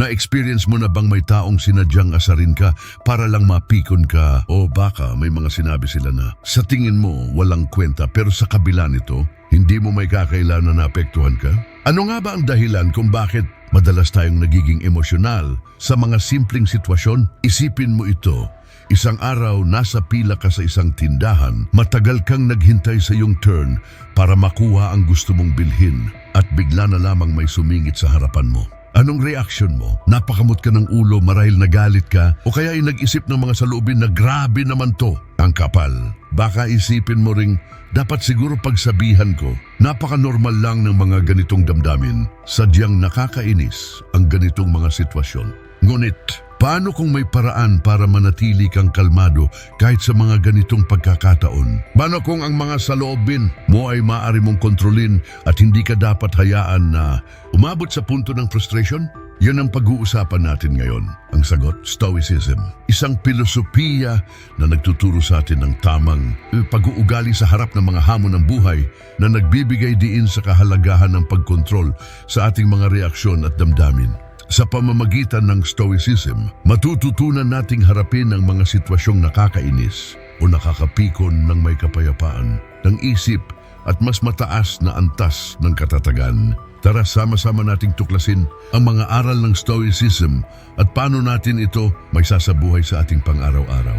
Na-experience mo na bang may taong sinadyang asarin ka para lang mapikon ka? O baka may mga sinabi sila na sa tingin mo walang kwenta pero sa kabila nito, hindi mo may kakailan na naapektuhan ka? Ano nga ba ang dahilan kung bakit madalas tayong nagiging emosyonal sa mga simpleng sitwasyon? Isipin mo ito. Isang araw, nasa pila ka sa isang tindahan, matagal kang naghintay sa iyong turn para makuha ang gusto mong bilhin at bigla na lamang may sumingit sa harapan mo. Anong reaksyon mo? Napakamot ka ng ulo marahil nagalit ka o kaya ay nag-isip ng mga saloobin na grabe naman to. Ang kapal. Baka isipin mo ring dapat siguro pagsabihan ko. Napaka-normal lang ng mga ganitong damdamin. Sadyang nakakainis ang ganitong mga sitwasyon. Ngunit, paano kung may paraan para manatili kang kalmado kahit sa mga ganitong pagkakataon? Paano kung ang mga saloobin mo ay maaari mong kontrolin at hindi ka dapat hayaan na umabot sa punto ng frustration? Yan ang pag-uusapan natin ngayon. Ang sagot, Stoicism. Isang pilosopiya na nagtuturo sa atin ng tamang eh, pag-uugali sa harap ng mga hamon ng buhay na nagbibigay diin sa kahalagahan ng pagkontrol sa ating mga reaksyon at damdamin. Sa pamamagitan ng Stoicism, matututunan nating harapin ang mga sitwasyong nakakainis o nakakapikon ng may kapayapaan, ng isip at mas mataas na antas ng katatagan. Tara sama-sama nating tuklasin ang mga aral ng Stoicism at paano natin ito may sasabuhay sa ating pang-araw-araw.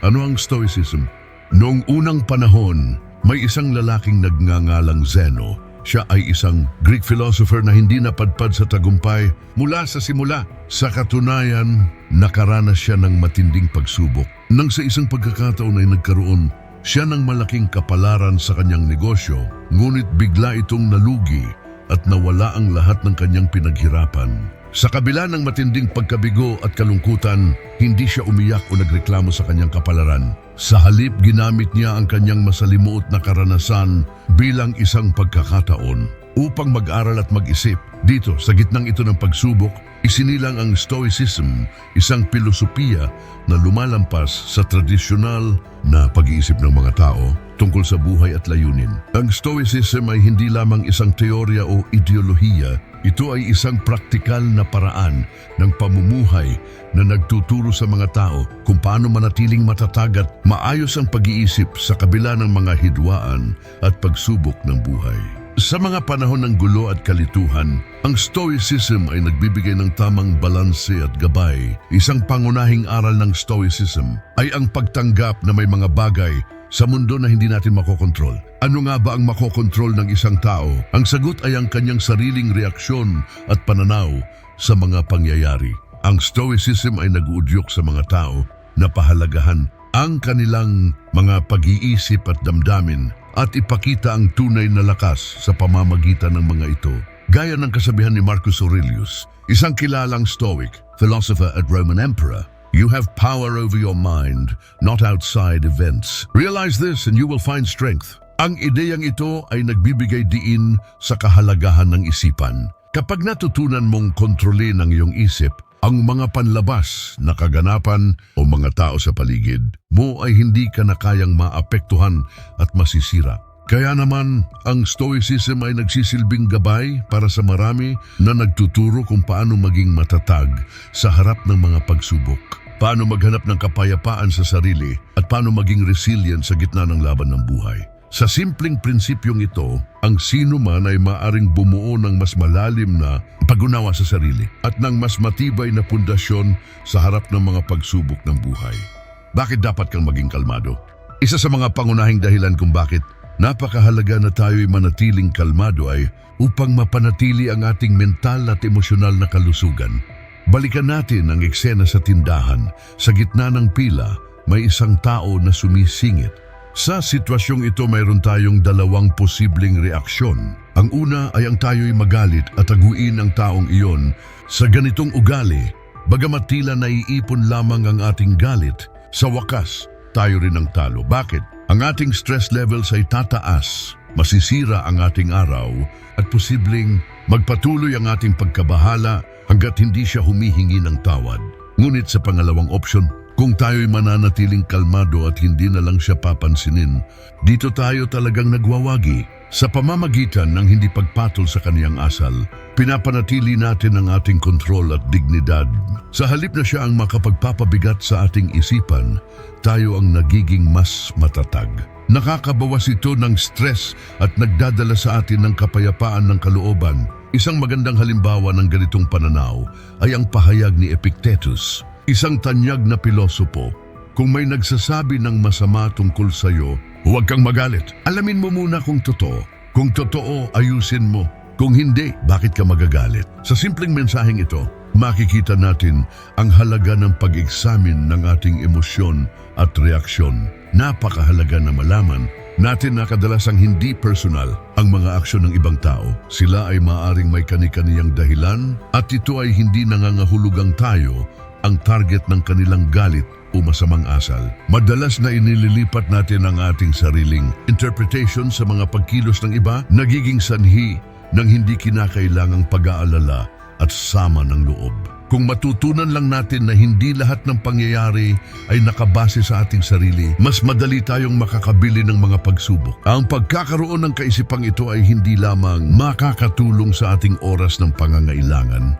Ano ang Stoicism? Noong unang panahon, may isang lalaking nagngangalang Zeno. Siya ay isang Greek philosopher na hindi napadpad sa tagumpay mula sa simula. Sa katunayan, nakaranas siya ng matinding pagsubok. Nang sa isang pagkakataon ay nagkaroon siya ng malaking kapalaran sa kanyang negosyo, ngunit bigla itong nalugi at nawala ang lahat ng kanyang pinaghirapan. Sa kabila ng matinding pagkabigo at kalungkutan, hindi siya umiyak o nagreklamo sa kanyang kapalaran. Sa halip, ginamit niya ang kanyang masalimuot na karanasan bilang isang pagkakataon upang mag-aral at mag-isip. Dito, sa gitnang ito ng pagsubok, isinilang ang Stoicism, isang pilosopiya na lumalampas sa tradisyonal na pag-iisip ng mga tao tungkol sa buhay at layunin. Ang Stoicism ay hindi lamang isang teorya o ideolohiya, ito ay isang praktikal na paraan ng pamumuhay na nagtuturo sa mga tao kung paano manatiling matatag at maayos ang pag-iisip sa kabila ng mga hidwaan at pagsubok ng buhay. Sa mga panahon ng gulo at kalituhan, ang Stoicism ay nagbibigay ng tamang balanse at gabay. Isang pangunahing aral ng Stoicism ay ang pagtanggap na may mga bagay sa mundo na hindi natin makokontrol. Ano nga ba ang makokontrol ng isang tao? Ang sagot ay ang kanyang sariling reaksyon at pananaw sa mga pangyayari. Ang Stoicism ay nag-uudyok sa mga tao na pahalagahan ang kanilang mga pag-iisip at damdamin at ipakita ang tunay na lakas sa pamamagitan ng mga ito. Gaya ng kasabihan ni Marcus Aurelius, isang kilalang Stoic, philosopher at Roman Emperor, You have power over your mind, not outside events. Realize this and you will find strength. Ang ideyang ito ay nagbibigay diin sa kahalagahan ng isipan. Kapag natutunan mong kontrolin ang iyong isip, ang mga panlabas na kaganapan o mga tao sa paligid mo ay hindi ka na kayang maapektuhan at masisira. Kaya naman, ang Stoicism ay nagsisilbing gabay para sa marami na nagtuturo kung paano maging matatag sa harap ng mga pagsubok. Paano maghanap ng kapayapaan sa sarili at paano maging resilient sa gitna ng laban ng buhay. Sa simpleng prinsipyong ito, ang sino man ay maaring bumuo ng mas malalim na pag-unawa sa sarili at ng mas matibay na pundasyon sa harap ng mga pagsubok ng buhay. Bakit dapat kang maging kalmado? Isa sa mga pangunahing dahilan kung bakit napakahalaga na tayo'y manatiling kalmado ay upang mapanatili ang ating mental at emosyonal na kalusugan. Balikan natin ang eksena sa tindahan. Sa gitna ng pila, may isang tao na sumisingit. Sa sitwasyong ito mayroon tayong dalawang posibleng reaksyon. Ang una ay ang tayo'y magalit at aguin ang taong iyon. Sa ganitong ugali, bagamat tila naiipon lamang ang ating galit, sa wakas, tayo rin ang talo. Bakit? Ang ating stress levels ay tataas, masisira ang ating araw, at posibleng magpatuloy ang ating pagkabahala hanggat hindi siya humihingi ng tawad. Ngunit sa pangalawang opsyon, kung tayo'y mananatiling kalmado at hindi na lang siya papansinin, dito tayo talagang nagwawagi. Sa pamamagitan ng hindi pagpatol sa kaniyang asal, pinapanatili natin ang ating kontrol at dignidad. Sa halip na siya ang makapagpapabigat sa ating isipan, tayo ang nagiging mas matatag. Nakakabawas ito ng stress at nagdadala sa atin ng kapayapaan ng kalooban. Isang magandang halimbawa ng ganitong pananaw ay ang pahayag ni Epictetus, isang tanyag na pilosopo. Kung may nagsasabi ng masama tungkol sa iyo, huwag kang magalit. Alamin mo muna kung totoo. Kung totoo, ayusin mo. Kung hindi, bakit ka magagalit? Sa simpleng mensaheng ito, makikita natin ang halaga ng pag-examine ng ating emosyon at reaksyon. Napakahalaga na malaman natin na kadalasang hindi personal ang mga aksyon ng ibang tao. Sila ay maaring may kani-kaniyang dahilan at ito ay hindi nangangahulugang tayo ang target ng kanilang galit o masamang asal. Madalas na inililipat natin ang ating sariling interpretation sa mga pagkilos ng iba, nagiging sanhi ng hindi kinakailangang pag-aalala at sama ng loob. Kung matutunan lang natin na hindi lahat ng pangyayari ay nakabase sa ating sarili, mas madali tayong makakabili ng mga pagsubok. Ang pagkakaroon ng kaisipang ito ay hindi lamang makakatulong sa ating oras ng pangangailangan,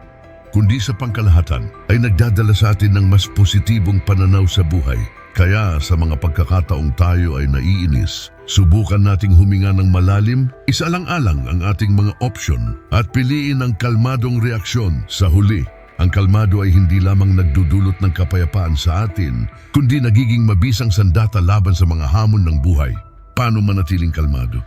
kundi sa pangkalahatan ay nagdadala sa atin ng mas positibong pananaw sa buhay. Kaya sa mga pagkakataong tayo ay naiinis, subukan nating huminga ng malalim, isalang-alang ang ating mga opsyon at piliin ang kalmadong reaksyon sa huli. Ang kalmado ay hindi lamang nagdudulot ng kapayapaan sa atin, kundi nagiging mabisang sandata laban sa mga hamon ng buhay. Paano manatiling kalmado?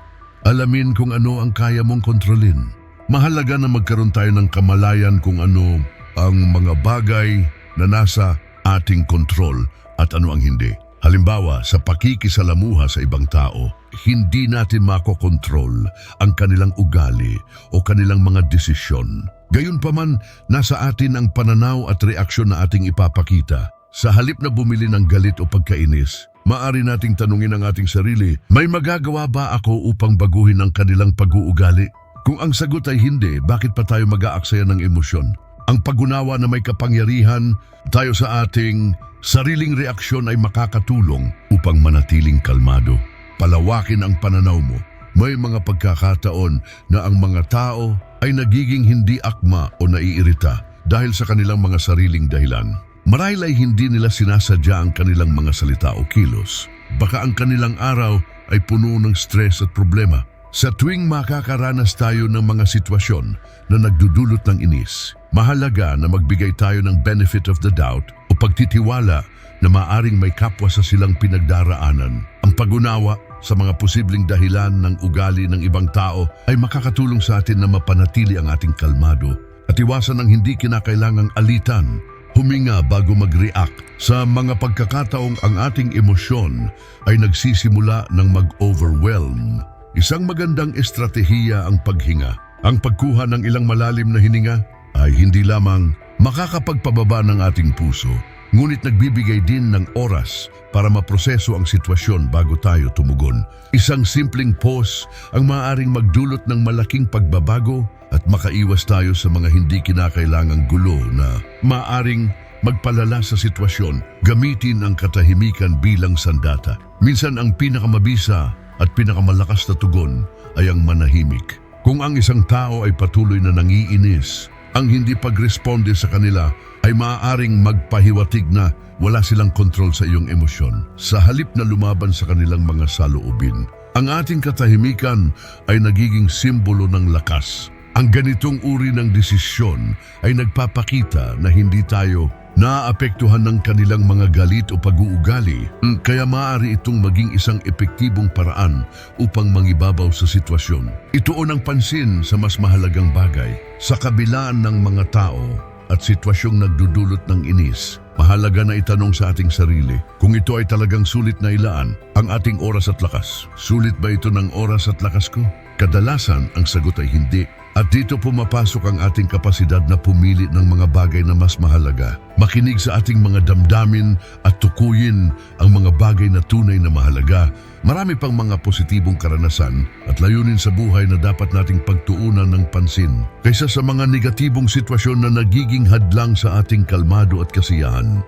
Alamin kung ano ang kaya mong kontrolin. Mahalaga na magkaroon tayo ng kamalayan kung ano ang mga bagay na nasa ating kontrol at ano ang hindi. Halimbawa, sa pakikisalamuha sa ibang tao, hindi natin makokontrol ang kanilang ugali o kanilang mga desisyon. Gayunpaman, nasa atin ang pananaw at reaksyon na ating ipapakita. Sa halip na bumili ng galit o pagkainis, maari nating tanungin ang ating sarili, may magagawa ba ako upang baguhin ang kanilang pag-uugali? Kung ang sagot ay hindi, bakit pa tayo mag-aaksaya ng emosyon? Ang pagunawa na may kapangyarihan, tayo sa ating sariling reaksyon ay makakatulong upang manatiling kalmado. Palawakin ang pananaw mo. May mga pagkakataon na ang mga tao ay nagiging hindi akma o naiirita dahil sa kanilang mga sariling dahilan. Marahil ay hindi nila sinasadya ang kanilang mga salita o kilos. Baka ang kanilang araw ay puno ng stress at problema. Sa tuwing makakaranas tayo ng mga sitwasyon na nagdudulot ng inis, mahalaga na magbigay tayo ng benefit of the doubt o pagtitiwala na maaring may kapwa sa silang pinagdaraanan. Ang pagunawa sa mga posibleng dahilan ng ugali ng ibang tao ay makakatulong sa atin na mapanatili ang ating kalmado at iwasan ang hindi kinakailangang alitan Huminga bago mag-react sa mga pagkakataong ang ating emosyon ay nagsisimula ng mag-overwhelm. Isang magandang estratehiya ang paghinga. Ang pagkuha ng ilang malalim na hininga ay hindi lamang makakapagpababa ng ating puso, ngunit nagbibigay din ng oras para maproseso ang sitwasyon bago tayo tumugon. Isang simpleng pause ang maaaring magdulot ng malaking pagbabago at makaiwas tayo sa mga hindi kinakailangang gulo na maaring magpalala sa sitwasyon, gamitin ang katahimikan bilang sandata. Minsan ang pinakamabisa at pinakamalakas na tugon ay ang manahimik. Kung ang isang tao ay patuloy na nangiinis, ang hindi pagresponde sa kanila ay maaaring magpahiwatig na wala silang kontrol sa iyong emosyon sa halip na lumaban sa kanilang mga saloobin. Ang ating katahimikan ay nagiging simbolo ng lakas. Ang ganitong uri ng desisyon ay nagpapakita na hindi tayo naapektuhan ng kanilang mga galit o pag-uugali, Mm, kaya maaari itong maging isang epektibong paraan upang mangibabaw sa sitwasyon. Ituon ang pansin sa mas mahalagang bagay. Sa kabilaan ng mga tao at sitwasyong nagdudulot ng inis, mahalaga na itanong sa ating sarili kung ito ay talagang sulit na ilaan ang ating oras at lakas. Sulit ba ito ng oras at lakas ko? Kadalasan ang sagot ay hindi. At dito pumapasok ang ating kapasidad na pumili ng mga bagay na mas mahalaga. Makinig sa ating mga damdamin at tukuyin ang mga bagay na tunay na mahalaga. Marami pang mga positibong karanasan at layunin sa buhay na dapat nating pagtuunan ng pansin kaysa sa mga negatibong sitwasyon na nagiging hadlang sa ating kalmado at kasiyahan.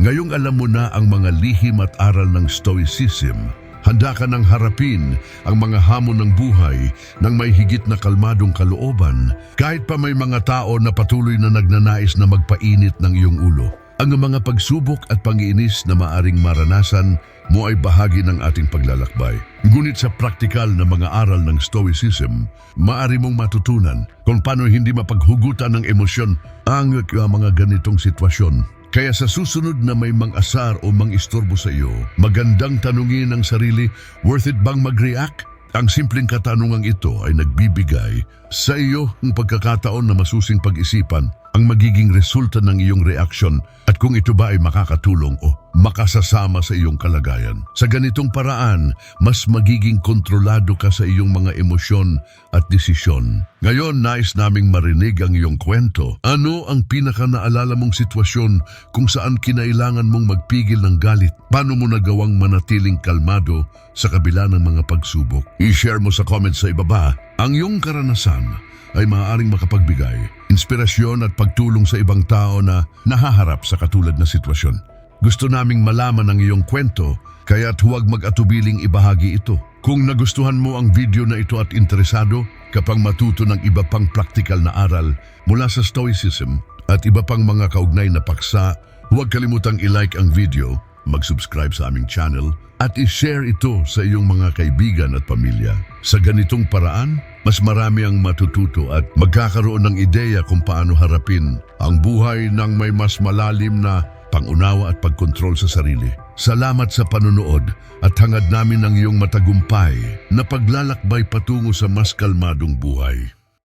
Ngayong alam mo na ang mga lihim at aral ng Stoicism, Handa ka nang harapin ang mga hamon ng buhay ng may higit na kalmadong kalooban kahit pa may mga tao na patuloy na nagnanais na magpainit ng iyong ulo. Ang mga pagsubok at pangiinis na maaring maranasan mo ay bahagi ng ating paglalakbay. Ngunit sa praktikal na mga aral ng Stoicism, maari mong matutunan kung paano hindi mapaghugutan ng emosyon ang mga ganitong sitwasyon. Kaya sa susunod na may mang-asar o mang-istorbo sa iyo, magandang tanungin ang sarili, worth it bang mag-react? Ang simpleng katanungang ito ay nagbibigay sa iyo ng pagkakataon na masusing pag-isipan ang magiging resulta ng iyong reaksyon at kung ito ba ay makakatulong o makasasama sa iyong kalagayan. Sa ganitong paraan, mas magiging kontrolado ka sa iyong mga emosyon at desisyon. Ngayon, nais naming marinig ang iyong kwento. Ano ang pinaka naalala mong sitwasyon kung saan kinailangan mong magpigil ng galit? Paano mo nagawang manatiling kalmado sa kabila ng mga pagsubok? I-share mo sa comment sa ibaba ang iyong karanasan ay maaaring makapagbigay, inspirasyon at pagtulong sa ibang tao na nahaharap sa katulad na sitwasyon. Gusto naming malaman ang iyong kwento, kaya't huwag mag-atubiling ibahagi ito. Kung nagustuhan mo ang video na ito at interesado kapang matuto ng iba pang praktikal na aral mula sa Stoicism at iba pang mga kaugnay na paksa, huwag kalimutang i-like ang video, mag-subscribe sa aming channel at i-share ito sa iyong mga kaibigan at pamilya. Sa ganitong paraan, mas marami ang matututo at magkakaroon ng ideya kung paano harapin ang buhay ng may mas malalim na pangunawa at pagkontrol sa sarili. Salamat sa panonood at hangad namin ang iyong matagumpay na paglalakbay patungo sa mas kalmadong buhay.